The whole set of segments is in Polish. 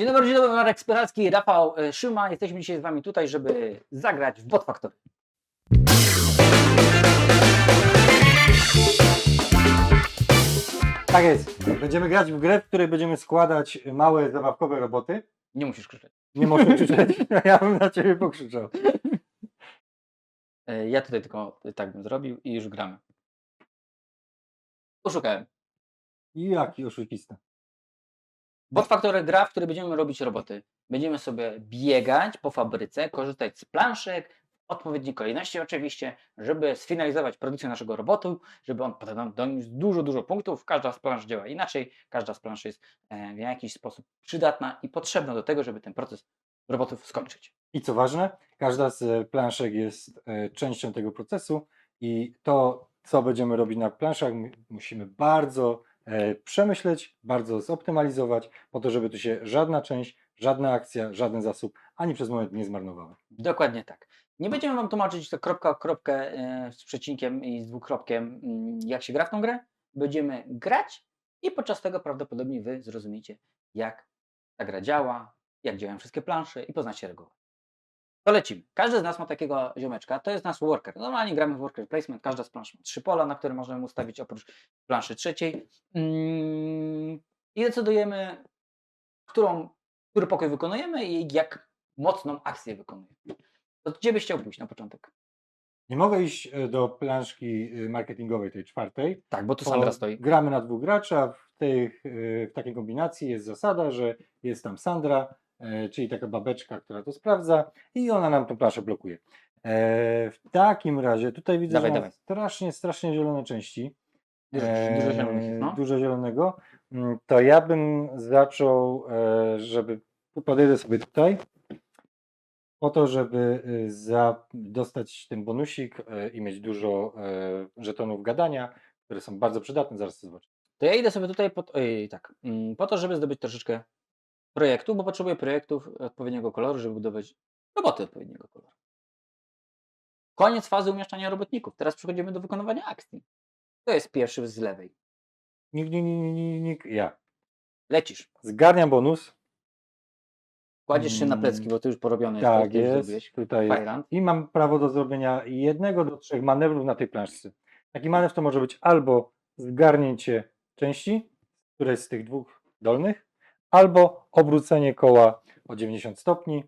Dzień dobry, dzień dobry, Marek Spyralski, Rafał e, Szyma. Jesteśmy dzisiaj z Wami tutaj, żeby zagrać w Bot Factory. Tak jest. Będziemy grać w grę, w której będziemy składać małe, zabawkowe roboty. Nie musisz krzyczeć. Nie możesz krzyczeć, ja bym na ciebie pokrzyczał. E, Ja tutaj tylko tak bym zrobił i już gramy. Poszukałem. Jaki oszukista. Bot Factory gra, w której będziemy robić roboty. Będziemy sobie biegać po fabryce, korzystać z planszek, odpowiedniej kolejności oczywiście, żeby sfinalizować produkcję naszego robotu, żeby on potem doniósł dużo, dużo punktów. Każda z plansz działa inaczej, każda z plansz jest e, w jakiś sposób przydatna i potrzebna do tego, żeby ten proces robotów skończyć. I co ważne, każda z planszek jest e, częścią tego procesu i to, co będziemy robić na planszach, my musimy bardzo przemyśleć, bardzo zoptymalizować, po to, żeby tu się żadna część, żadna akcja, żaden zasób ani przez moment nie zmarnowały. Dokładnie tak. Nie będziemy Wam tłumaczyć to kropka o kropkę e, z przecinkiem i z dwukropkiem, mm, jak się gra w tą grę. Będziemy grać i podczas tego prawdopodobnie Wy zrozumiecie, jak ta gra działa, jak działają wszystkie plansze i poznacie reguły. To lecimy. Każdy z nas ma takiego ziomeczka, to jest nasz worker. Normalnie gramy w worker placement, każda z plansz ma trzy pola, na które możemy ustawić oprócz planszy trzeciej. Mm, I decydujemy, którą, który pokój wykonujemy i jak mocną akcję wykonujemy. To gdzie byś chciał pójść na początek? Nie mogę iść e, do planszki e, marketingowej, tej czwartej, Tak, bo tu Sandra stoi. gramy na dwóch gracza. W, tych, e, w takiej kombinacji jest zasada, że jest tam Sandra, czyli taka babeczka, która to sprawdza i ona nam tą planszę blokuje. E, W takim razie tutaj widzę, Dawaj, że dawaj. strasznie, strasznie zielone części. Dużo, dużo zielonych no. E, dużo zielonego. Mm, To ja bym zaczął, e, żeby podejdę sobie tutaj, po to, żeby y, za, dostać ten bonusik e, i mieć dużo e, żetonów gadania, które są bardzo przydatne, zaraz to zobaczę. To ja idę sobie tutaj po, oj, tak, mm, po to, żeby zdobyć troszeczkę projektu, bo potrzebuję projektów odpowiedniego koloru, żeby budować roboty odpowiedniego koloru. Koniec fazy umieszczania robotników. Teraz przechodzimy do wykonywania akcji. To jest pierwszy z lewej. Nik, nik, nik, nik, nik, ja. Lecisz. Zgarniam bonus. Kładziesz się na plecki, bo ty już porobiony. Tak jest. zrobiłeś. Tutaj jest. Fajland. I mam prawo do zrobienia jednego do trzech manewrów na tej planszce. Taki manewr to może być albo zgarnięcie części, której z tych dwóch dolnych, albo obrócenie koła o 90 stopni.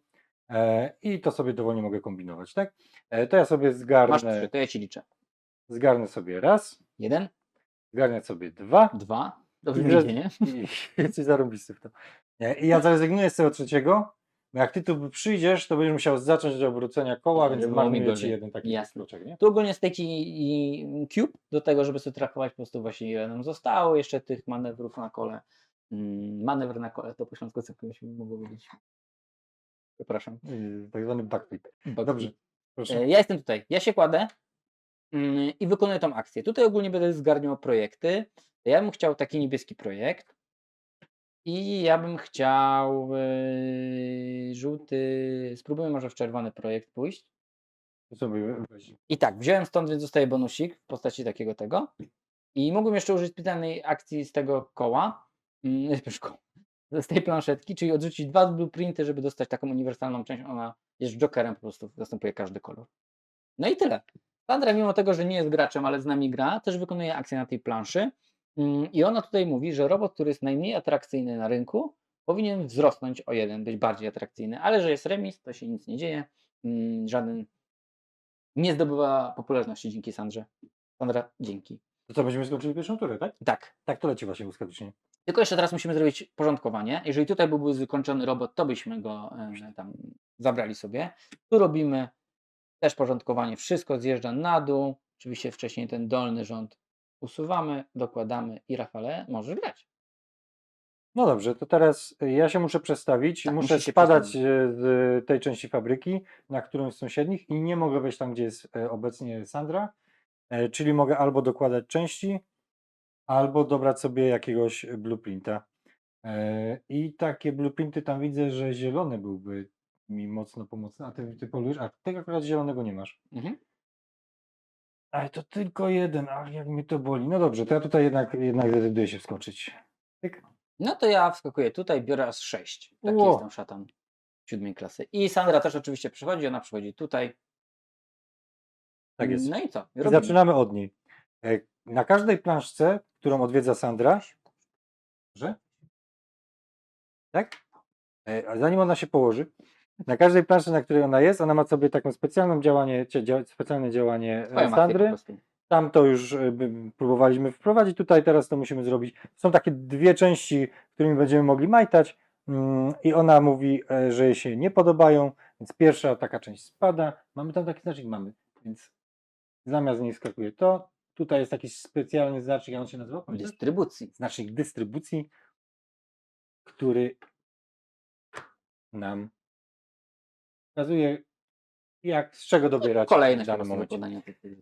E, I to sobie dowolnie mogę kombinować, tak? E, to ja sobie Masz trzy, zgarnę, to ja ci liczę. zgarnę sobie raz, Jeden, zgarnę sobie dwa dwa. Dobrze mi idzie, nie? i jesteś zarąbisty w to. Nie, I ja zrezygnuję z tego trzeciego, bo jak ty tu przyjdziesz, to będziesz musiał zacząć od obrócenia koła, więc mi zmarnuję ci gorzej. jeden taki Jasne. kluczek, nie? Tu ogólnie stake i, i cube do tego, żeby sobie trakować po prostu właśnie ile nam zostało jeszcze tych manewrów na kole. Mm, manewr na kole to po śląsku co mogło powiedzieć. Przepraszam. Yy, Tak zwany backflip. Bug- Dobrze, proszę. E, Ja jestem tutaj. Ja się kładę mm, i wykonuję tą akcję. Tutaj ogólnie będę zgarniał projekty. Ja bym chciał taki niebieski projekt. I ja bym chciał yy, żółty. Spróbujmy może w czerwony projekt pójść. I tak, wziąłem stąd, więc dostaję bonusik w postaci takiego tego. I mógłbym jeszcze użyć specjalnej akcji z tego koła, mm, z koła, z tej planszetki, czyli odrzucić dwa blueprinty, żeby dostać taką uniwersalną część. Ona jest jokerem, po prostu zastępuje każdy kolor. No i tyle. Sandra, mimo tego, że nie jest graczem, ale z nami gra, też wykonuje akcję na tej planszy. Mm, I ona tutaj mówi, że robot, który jest najmniej atrakcyjny na rynku, powinien wzrosnąć o jeden, być bardziej atrakcyjny, ale że jest remis, to się nic nie dzieje. Mm, Żaden nie zdobywa popularności dzięki Sandrze. Sandra, dzięki. To co, będziemy skończyli pierwszą turę, tak? Tak. Tak to leci właśnie błyskawicznie. Tylko jeszcze teraz musimy zrobić porządkowanie. Jeżeli tutaj byłby zakończony robot, to byśmy go e, tam zabrali sobie. Tu robimy też porządkowanie. Wszystko zjeżdża na dół. Oczywiście wcześniej ten dolny rząd usuwamy, dokładamy i Rafale możesz grać. No dobrze, to teraz ja się muszę przestawić. Tak, muszę musisz się spadać przestawić. y, z tej części fabryki na którąś z sąsiednich i nie mogę wejść tam, gdzie jest e, obecnie Sandra. E, Czyli mogę albo dokładać części, albo dobrać sobie jakiegoś blueprinta. E, I takie blueprinty tam widzę, że zielony byłby mi mocno pomocny. A ty, ty polujesz? A tego akurat zielonego nie masz. Mhm. Ale to tylko jeden, ach jak mnie to boli. No dobrze, to ja tutaj jednak, jednak zdecyduję się wskoczyć. Tyk. No to ja wskakuję tutaj, biorę aż 6. Taki Ło. jestem szatan siódmej klasy. I Sandra też oczywiście przychodzi, ona przychodzi tutaj. Tak jest. No i co? I Robimy. zaczynamy od niej. E, Na każdej planszce, którą odwiedza Sandra, że? Tak? E, zanim ona się położy, na każdej planszy, na której ona jest, ona ma sobie taką specjalną działanie, dzia- specjalne działanie e, Twoja po Sandry. Tam to już e, próbowaliśmy wprowadzić, tutaj teraz to musimy zrobić. Są takie dwie części, którymi będziemy mogli majtać mm, i ona mówi, e, że jej się nie podobają, więc pierwsza taka część spada. Mamy tam taki znacznik? Mamy, więc zamiast niej skakuje to. Tutaj jest taki specjalny znacznik, jak on się nazywa? Dystrybucji. Znacznik dystrybucji, który nam pokazuje, jak, z czego dobierać Kolejne w danym momencie.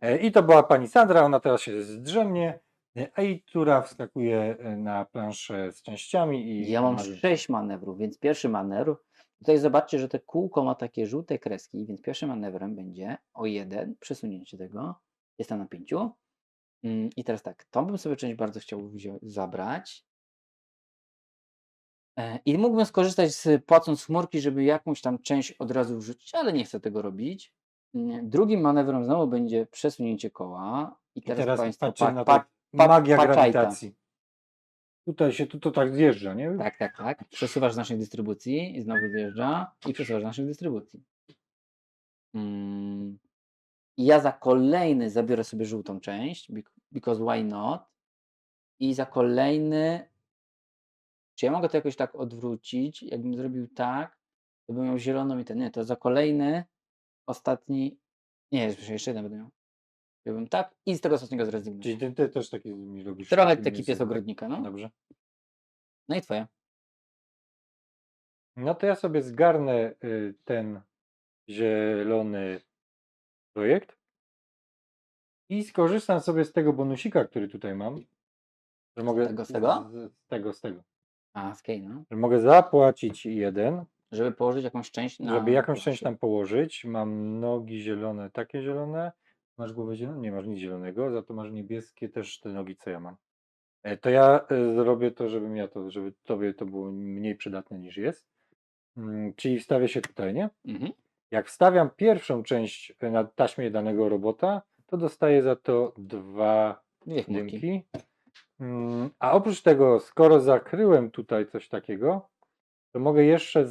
E, I to była pani Sandra, ona teraz się zdrzemnie, e, a i która wskakuje e, na planszę z częściami i Ja mam ma- 6 manewrów, więc pierwszy manewr. Tutaj zobaczcie, że te kółko ma takie żółte kreski, więc pierwszym manewrem będzie o jeden przesunięcie tego. Jestem na pięciu. Mm, I teraz tak, tą bym sobie część bardzo chciał zabrać. E, I mógłbym skorzystać z płacąc chmurki, żeby jakąś tam część od razu wrzucić, ale nie chcę tego robić. Mm, Drugim manewrem znowu będzie przesunięcie koła. I I teraz, teraz Państwo, patrzcie pa, na pa, pa- magia grawitacji. Tutaj się, tu to tak zjeżdża, nie? Tak, tak, tak. Przesuwasz z naszej dystrybucji i znowu zjeżdża i przesuwasz z naszej dystrybucji. Mm. I ja za kolejny zabiorę sobie żółtą część, bec- because why not? I za kolejny. Czy ja mogę to jakoś tak odwrócić? Jakbym zrobił tak, to bym miał zieloną i ten. Nie, to za kolejny, ostatni. Nie, jeszcze jeden będę miał. Zrobiłbym tak i z tego ostatniego zrezygnuję. Czyli ty, ty też taki mi robisz. Trochę taki pies ogrodnika, no. Dobrze. No i twoja. No to ja sobie zgarnę y, ten zielony projekt i skorzystam sobie z tego bonusika, który tutaj mam. Że mogę tego, z tego? Z, z tego, z tego. A, skej, no. Że mogę zapłacić jeden, Żeby położyć jakąś część na. żeby jakąś część tam położyć. Mam nogi zielone, takie zielone. Masz głowę zieloną? Nie masz nic zielonego, za to masz niebieskie też te nogi, co ja mam. E, To ja e, zrobię to, żebym ja to, żeby tobie to było mniej przydatne niż jest. Mm, Czyli wstawię się tutaj, nie? Mhm. Jak wstawiam pierwszą część na taśmie danego robota, to dostaję za to dwa Dwie chmurki. dymki. Mm, A oprócz tego, skoro zakryłem tutaj coś takiego, to mogę jeszcze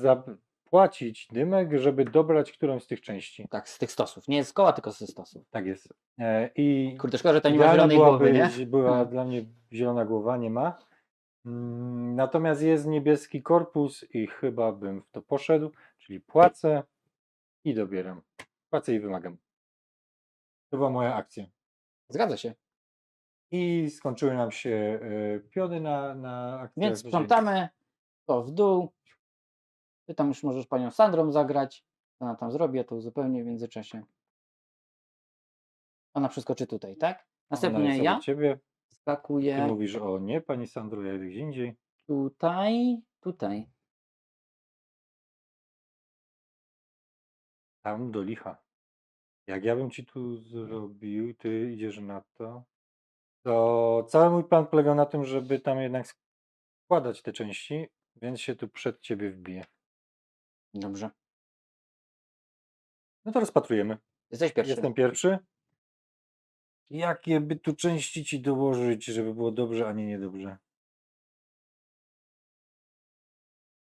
zapłacić dymek, żeby dobrać którąś z tych części. Tak, z tych stosów. Nie z koła, tylko ze stosów. Tak jest. E, I Kurde, szkoda, że tam nie ma idealna zielonej głowy, byłaby- nie? Była No. dla mnie zielona głowa, nie ma. Mm, Natomiast jest niebieski korpus i chyba bym w to poszedł, czyli płacę i dobieram. Płacę i wymagam. To była moja akcja. Zgadza się. I skończyły nam się e, piony na, na akcjach. Więc sprzątamy to w dół. Ty tam już możesz panią Sandrą zagrać. Ona tam zrobi, ja to uzupełnię w międzyczasie. Ona przeskoczy tutaj, tak? Następnie ja Ciebie. Ty skakuję mówisz o nie, pani Sandro, ja gdzie indziej. tutaj, tutaj. Tam do licha. Jak ja bym ci tu zrobił, ty idziesz na to, to cały mój plan polegał na tym, żeby tam jednak składać te części, więc się tu przed ciebie wbiję. Dobrze. No to rozpatrujemy. Jesteś pierwszy. Jestem pierwszy. Jakie by tu części ci dołożyć, żeby było dobrze, a nie niedobrze?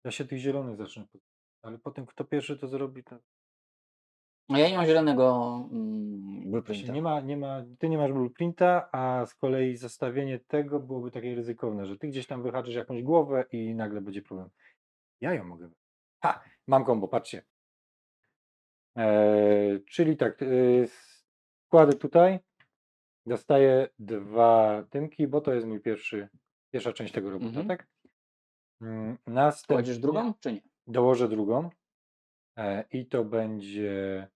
Ja się tych zielonych zacznę. pod- Ale potem kto pierwszy to zrobi, to No ja nie mam zielonego mm, Właśnie blueprinta. nie ma, nie ma, ty nie masz blueprinta, a z kolei zestawienie tego byłoby takie ryzykowne, że ty gdzieś tam wyhaczysz jakąś głowę i nagle będzie problem. Ja ją mogę. Ha! Mam kombo, patrzcie. Eee, czyli tak, yy, składę tutaj, dostaję dwa tymki, bo to jest mój pierwszy, pierwsza część tego robota, Mhm. tak? Mm, Następnie Kładziesz drugą, czy nie? dołożę drugą e, i to będzie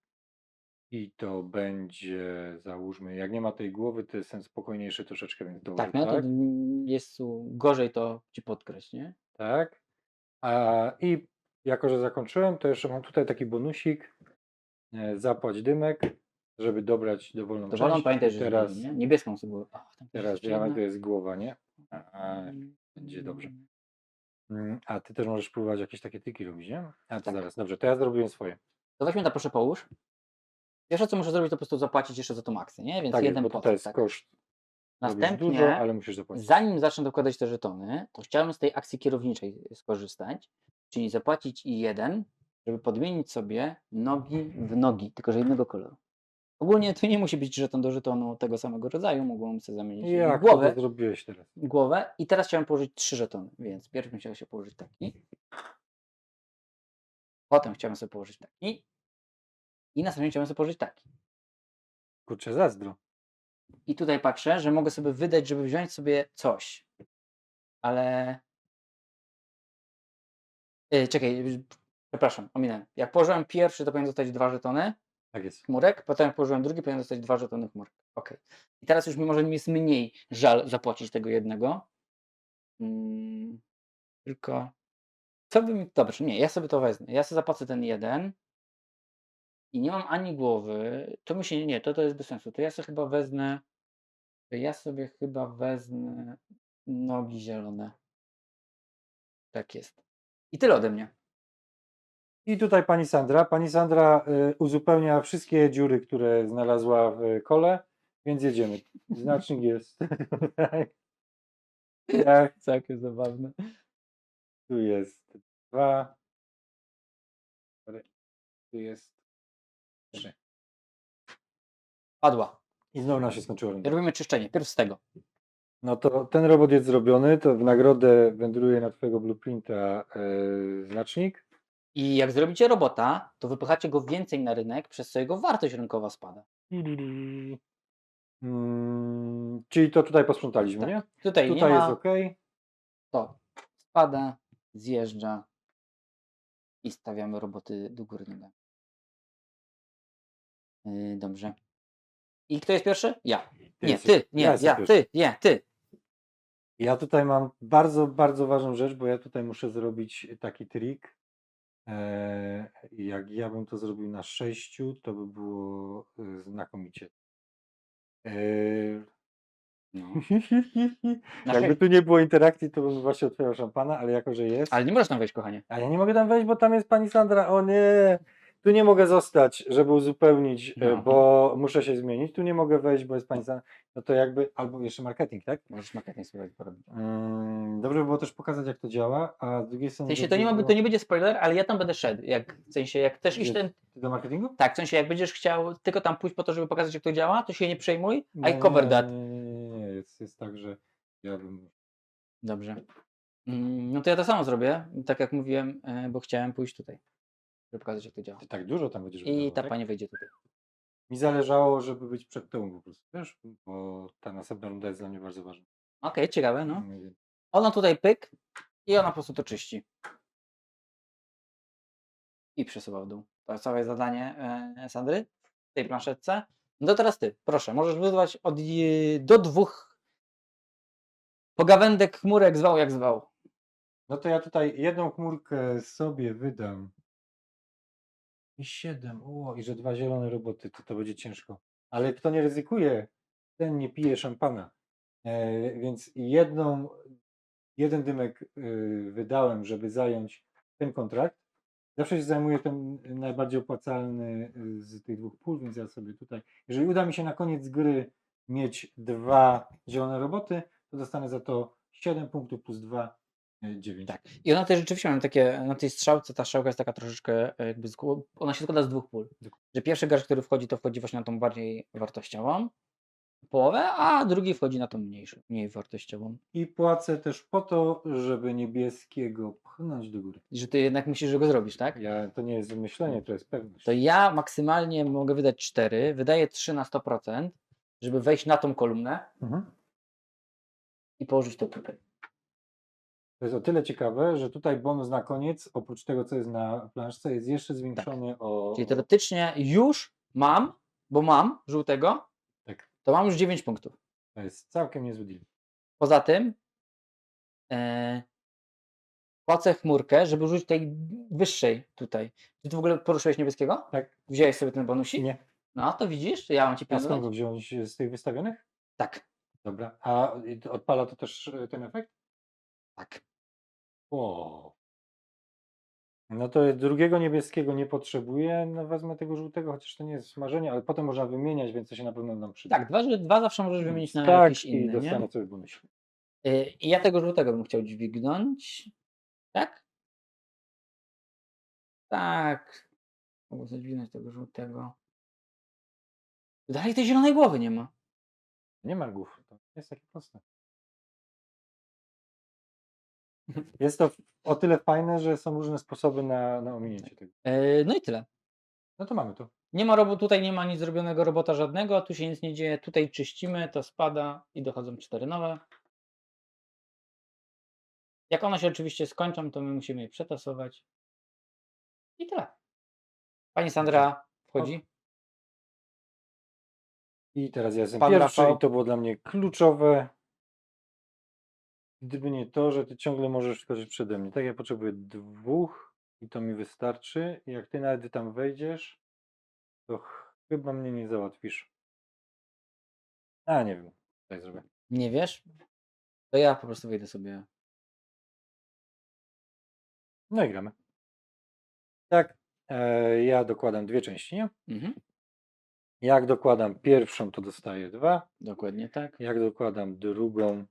i to będzie załóżmy, jak nie ma tej głowy, to jest ten spokojniejszy troszeczkę, więc dołożę Tak, no to tak, mm, jest gorzej to ci podkreśl, nie? tak. A, I jako, że zakończyłem, to jeszcze mam tutaj taki bonusik, e, zapłać dymek, żeby dobrać dowolną Dowolną część. pamiętaj, I że teraz, teraz, nie? Niebieską sobie. O, tam teraz ja jedna. to jest głowa, nie? A, będzie dobrze. Mm, A ty też możesz próbować jakieś takie triki robić, nie? A to Tak. zaraz, dobrze, to ja zrobiłem swoje. To weźmy na proszę połóż. Pierwsze co muszę zrobić to po prostu zapłacić jeszcze za tą akcję, nie? Więc Tak jest, jeden bo procent. jest Tak. koszt. robisz Następnie, dużo, ale musisz zapłacić. zanim zacznę dokładać te żetony, to chciałem z tej akcji kierowniczej skorzystać, czyli zapłacić i jeden, żeby podmienić sobie nogi w nogi, tylko że innego koloru. Ogólnie to nie musi być żeton do żetonu tego samego rodzaju, mogłem sobie zamienić Jak głowę, to zrobiłeś teraz? głowę i teraz chciałem położyć trzy żetony, więc pierw bym chciał się położyć taki, potem chciałem sobie położyć taki i następnie chciałem sobie położyć taki. Kurczę, zazdro. I tutaj patrzę, że mogę sobie wydać, żeby wziąć sobie coś. Ale. Yy, czekaj, y, przepraszam, ominąłem. Jak położyłem pierwszy, to powinien dostać dwa żetony Tak jest. chmurek, potem jak położyłem drugi, powinien dostać dwa żetony chmurek. Ok. I teraz już mi może mi jest mniej żal zapłacić tego jednego. Mm, tylko. Co by mi. Dobrze, nie, ja sobie to wezmę. Ja sobie zapłacę ten jeden. I nie mam ani głowy. To mi się nie, to, to jest bez sensu. To ja sobie chyba wezmę. To ja sobie chyba wezmę nogi zielone. Tak jest. I tyle ode mnie. I tutaj pani Sandra. Pani Sandra y, uzupełnia wszystkie dziury, które znalazła w kole, więc jedziemy. Znacznik jest. Tak, Całkiem zabawne. tu jest dwa. Tu jest trzy. Padła. I znowu nam się skończyło runda. Robimy czyszczenie. Pierw z tego. No to ten robot jest zrobiony, to w nagrodę wędruje na twojego blueprinta y, znacznik. I jak zrobicie robota, to wypychacie go więcej na rynek, przez co jego wartość rynkowa spada. Mm, czyli to tutaj posprzątaliśmy, Tak. nie? Tutaj, Tutaj nie jest ma, ok. to spada, zjeżdża i stawiamy roboty do góry nogami. Yy, dobrze. I kto jest pierwszy? Ja. Nie, jesteś- ty, nie, ja ty, nie, ty. Ja tutaj mam bardzo, bardzo ważną rzecz, bo ja tutaj muszę zrobić taki trik. Eee, jak ja bym to zrobił na sześciu, to by było e, znakomicie. Eee, No. Na jakby tu nie było interakcji, to bym właśnie otwierał szampana, ale jako, że jest. Ale nie możesz tam wejść, kochanie. A ja nie mogę tam wejść, bo tam jest pani Sandra. O nie! Tu nie mogę zostać, żeby uzupełnić, e, No. bo muszę się zmienić. Tu nie mogę wejść, bo jest pani Sandra. No to jakby, albo jeszcze marketing, tak? Możesz marketing sobie porobić. Mm, dobrze by było też pokazać, jak to działa, a z drugiej W strony. sensie to nie, ma, to nie będzie spoiler, ale ja tam będę szedł. Jak, w sensie, jak też iść ten. Do marketingu? Tak, w sensie, jak będziesz chciał tylko tam pójść po to, żeby pokazać, jak to działa, to się nie przejmuj. I Nie, cover that. Nie, nie, nie, nie, nie. Jest, jest tak, że ja bym. Dobrze. Mm, No to ja to samo zrobię, tak jak mówiłem, e, bo chciałem pójść tutaj, żeby pokazać, jak to działa. Ty tak dużo tam będziesz I wydawał, ta tak? pani wejdzie tutaj. Mi zależało, żeby być przed tobą po prostu, wiesz? Bo ta następna runda jest dla mnie bardzo ważna. Okej, ciekawe, no. Wiem. Ona tutaj pyk i ona po prostu to czyści. I przesuwa w dół. To jest całe zadanie e, Sandry w tej planszetce. No to teraz ty, proszę, możesz wydawać od je- do dwóch pogawędek chmurek zwał jak zwał. No to ja tutaj jedną chmurkę sobie wydam. I siedem. O, i że dwa zielone roboty, to to będzie ciężko. Ale kto nie ryzykuje, ten nie pije szampana. E, więc jedną, jeden dymek y, wydałem, żeby zająć ten kontrakt. Zawsze się zajmuję ten najbardziej opłacalny y, z tych dwóch pól, więc ja sobie tutaj, jeżeli uda mi się na koniec gry mieć dwa zielone roboty, to dostanę za to 7 punktów plus 2, 9. Tak. I ona też rzeczywiście mam takie, na tej strzałce ta strzałka jest taka troszeczkę e, jakby, z głą- ona się składa z dwóch pól. Że pierwszy garść, który wchodzi, to wchodzi właśnie na tą bardziej wartościową połowę, a drugi wchodzi na tą mniejszą, mniej wartościową. I płacę też po to, żeby niebieskiego pchnąć do góry. I że ty jednak musisz go zrobić, tak? Ja, to nie jest wymyślenie, to jest pewność. To ja maksymalnie mogę wydać 4, wydaję 3 na 100%, żeby wejść na tą kolumnę Mhm. i położyć to tutaj. To jest o tyle ciekawe, że tutaj bonus na koniec, oprócz tego, co jest na planszce, jest jeszcze zwiększony o... Tak. Czyli teoretycznie już mam, bo mam żółtego, Tak, to mam już 9 punktów. to jest całkiem niezły deal. Poza tym e, płacę chmurkę, żeby użyć tej wyższej tutaj. Czy ty w ogóle poruszyłeś niebieskiego? Tak, Wziąłeś sobie ten bonusik? nie. No to widzisz, ja mam ci A skąd go wziąć z tych wystawionych? Tak, Dobra. A odpala to też e, ten efekt? tak. O. No to drugiego niebieskiego nie potrzebuję. No wezmę tego żółtego, chociaż to nie jest smażenie, ale potem można wymieniać, więc to się na pewno nam przyda. Tak, dwa, że- dwa zawsze możesz wymienić na tak, jakiś i inny, nie? dostanę sobie bonus. Y, I ja tego żółtego bym chciał dźwignąć. Tak? Tak. Mogę sobie dźwignąć tego żółtego. Dalej tej zielonej głowy nie ma. Nie ma głów. To jest takie proste. Jest to o tyle fajne, że są różne sposoby na, na ominięcie tego. Y, No i tyle. No to mamy to. Nie ma robo, tutaj nie ma nic zrobionego robota żadnego, tu się nic nie dzieje, tutaj czyścimy, to spada i dochodzą cztery nowe. Jak one się oczywiście skończą, to my musimy je przetasować. I tyle. Pani Sandra wchodzi. I teraz ja jestem Pan pierwszy Rafał. i to było dla mnie kluczowe. Gdyby nie to, że ty ciągle możesz skoczyć przede mnie. Tak, ja potrzebuję dwóch i to mi wystarczy. I jak ty nawet tam wejdziesz, to ch- chyba mnie nie załatwisz. A, nie wiem. Tak zrobię. Nie wiesz? To ja po prostu wejdę sobie. No i gramy. Tak, e, ja dokładam dwie części, nie? Mhm. Jak dokładam pierwszą, to dostaję dwa. Dokładnie tak. Jak dokładam drugą,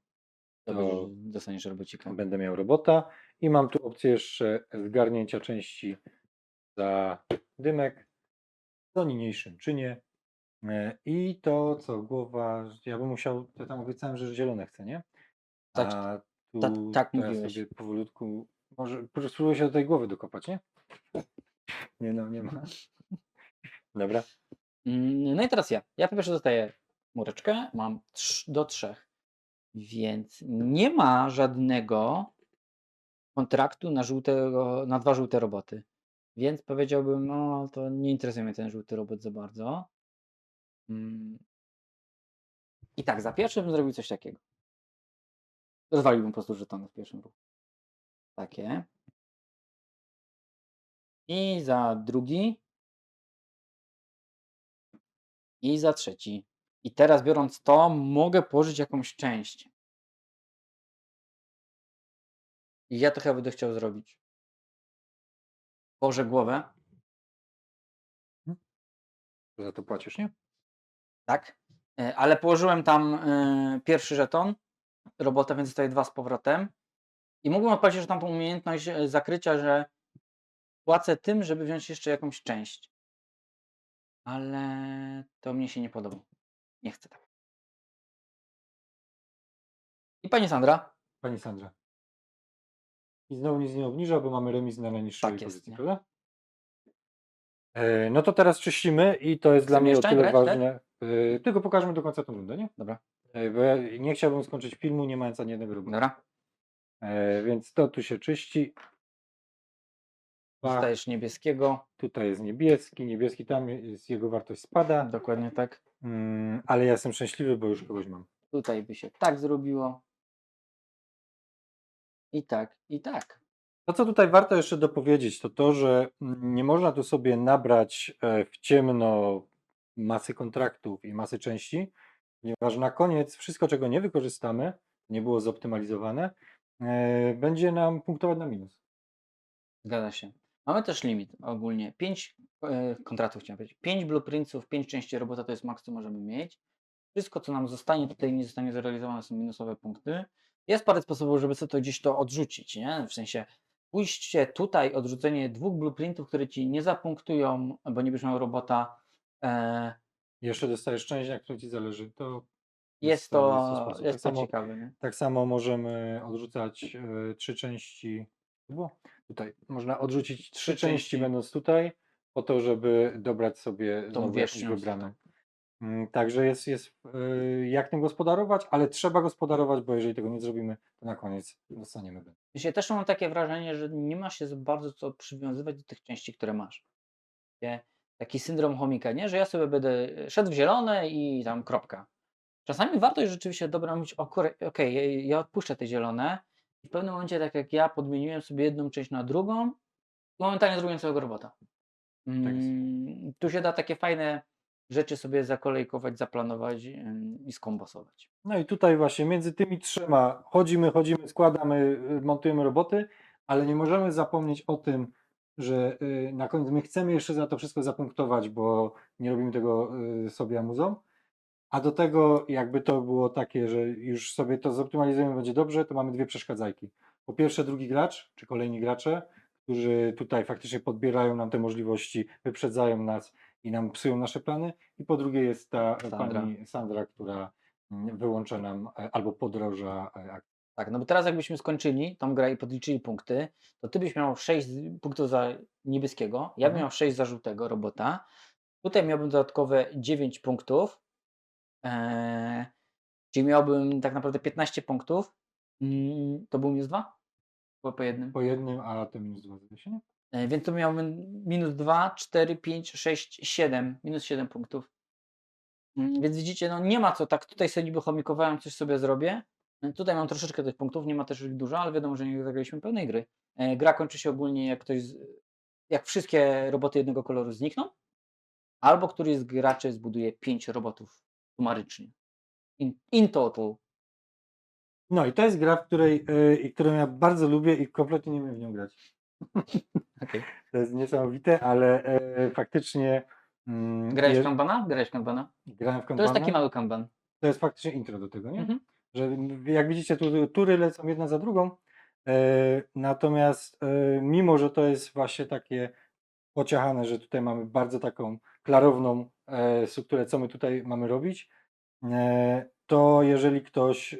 To dostaniesz robocika. będę miał robota. I mam tu opcję jeszcze zgarnięcia części za dymek do niniejszym czynie. E, I to co, głowa, ja bym musiał, ja tam obiecałem, że zielone chcę, nie? Tak, A tu tak, tak to ja mówiłeś. sobie powolutku, może spróbuję się do tej głowy dokopać, nie? Nie no, nie ma. Dobra. Mm, No i teraz ja. Ja po pierwsze dostaję mureczkę, mam trz- do trzech. Więc nie ma żadnego kontraktu na, żółtego, na dwa żółte roboty. Więc powiedziałbym, no to nie interesuje mnie ten żółty robot za bardzo. Mm. I tak, za pierwszym bym zrobił coś takiego. Rozwaliłbym po prostu żetony w pierwszym ruchu. Takie. I za drugi. I za trzeci. I teraz biorąc to, mogę położyć jakąś część. I ja to chyba będę chciał zrobić. Położę głowę, Za to płacisz, nie? tak? E, Ale położyłem tam e, pierwszy żeton robota, więc zostaje dwa z powrotem. I mógłbym odpalić już tam tą umiejętność e, zakrycia, że płacę tym, żeby wziąć jeszcze jakąś część. Ale to mnie się nie podoba. Nie chcę tak. I pani Sandra? Pani Sandra. I znowu nic nie obniża, bo mamy remis na najniższej Tak jest, pozycji, nie? prawda? E, no to teraz czyścimy i to jest dla mnie o tyle grać, tak? ważne. E, tylko pokażmy do końca tą rundę, nie? Dobra. E, bo ja nie chciałbym skończyć filmu, nie mając ani jednego robota. Dobra. E, więc to tu się czyści. Dostajesz niebieskiego. tutaj jest niebieski, niebieski tam jest, jego wartość spada. Dokładnie tak. Mm, ale ja jestem szczęśliwy, bo już kogoś mam. Tutaj by się tak zrobiło. I tak, i tak. To, co tutaj warto jeszcze dopowiedzieć, to to, że nie można tu sobie nabrać e, w ciemno masy kontraktów i masy części, ponieważ na koniec wszystko, czego nie wykorzystamy, nie było zoptymalizowane, e, będzie nam punktować na minus. Zgadza się. Mamy też limit ogólnie. 5 kontraktów chciałem powiedzieć. 5 blueprintsów, 5 części robota to jest maks, co możemy mieć. Wszystko, co nam zostanie tutaj nie zostanie zrealizowane, są minusowe punkty. Jest parę sposobów, żeby sobie to gdzieś to odrzucić, nie? W sensie pójście tutaj, odrzucenie dwóch blueprintów, które ci nie zapunktują, bo nie będziesz miał robota. E, Jeszcze dostajesz część, na której ci zależy. To jest to to, sposób. jest tak, to samo, ciekawe, nie? tak samo możemy odrzucać e, trzy części. Było? Tutaj można odrzucić trzy części, części. będąc tutaj, po to, żeby dobrać sobie Tą wierzchnią, tak. Mm, Także jest, jest y, jak tym gospodarować, ale trzeba gospodarować, bo jeżeli tego nie zrobimy, to na koniec dostaniemy ben. Dzisiaj też mam takie wrażenie, że nie ma się bardzo co przywiązywać do tych części, które masz. Wie, Taki syndrom chomika, nie? Że ja sobie będę szedł w zielone i tam kropka. Czasami warto jest rzeczywiście dobra mówić, okej, ja- ja odpuszczę te zielone w pewnym momencie, tak jak ja podmieniłem sobie jedną część na drugą, momentalnie zrobiłem całego robota. Tak. Mm, tu się da takie fajne rzeczy sobie zakolejkować, zaplanować i skombosować. No i tutaj właśnie między tymi trzema chodzimy, chodzimy, składamy, y, montujemy roboty, ale nie możemy zapomnieć o tym, że y, na koniec my chcemy jeszcze za to wszystko zapunktować, bo nie robimy tego y, sobie amuzą. A do tego, jakby to było takie, że już sobie to zoptymalizujemy, będzie dobrze, to mamy dwie przeszkadzajki. Po pierwsze, drugi gracz, czy kolejni gracze, którzy tutaj faktycznie podbierają nam te możliwości, wyprzedzają nas i nam psują nasze plany. I po drugie jest ta Sandra. pani Sandra, która mm, wyłącza nam e, albo podroża e, akcję. Tak, no bo teraz jakbyśmy skończyli tą grę i podliczyli punkty, to ty byś miał 6 punktów za niebieskiego, ja bym Mhm. miał 6 za żółtego robota. Tutaj miałbym dodatkowe 9 punktów. Eee, czyli miałbym tak naprawdę 15 punktów. Mm, to był minus 2? Było po jednym. po jednym, a to minus dwa zdaje się, nie? E, Więc to miałbym minus 2, 4, 5, 6, 7. Minus 7 punktów. Mm, Więc widzicie, no nie ma co tak. Tutaj sobie niby chomikowałem, coś sobie zrobię. E, Tutaj mam troszeczkę tych punktów, nie ma też ich dużo, ale wiadomo, że nie zagraliśmy pełnej gry. E, Gra kończy się ogólnie, jak ktoś, z, jak wszystkie roboty jednego koloru znikną, albo któryś z graczy zbuduje 5 robotów sumarycznie. In, in total. No i to jest gra, w której, y, i którą ja bardzo lubię i kompletnie nie umiem w nią grać. Okay. To jest niesamowite, ale e, faktycznie mm, Grałeś w kanbana? Grałeś w kanbana? grałem w To Kanbana. jest taki mały kanban. To jest faktycznie intro do tego, nie? Mhm. Że jak widzicie, tu tury lecą jedna za drugą. E, natomiast mimo, że to jest właśnie takie pociachane, że tutaj mamy bardzo taką klarowną e, strukturę, co my tutaj mamy robić, e, to jeżeli ktoś e,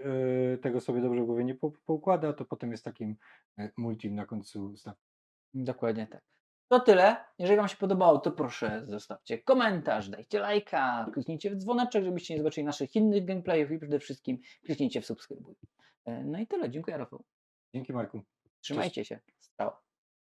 tego sobie dobrze w głowie nie po- poukłada, to potem jest takim multim na końcu stawki. Dokładnie tak. To tyle. Jeżeli Wam się podobało, to proszę zostawcie komentarz, dajcie lajka, kliknijcie w dzwoneczek, żebyście nie zobaczyli naszych innych gameplayów i przede wszystkim kliknijcie w subskrybuj. No i tyle. Dziękuję Rafał. Dzięki Marku. Trzymajcie się. Stała.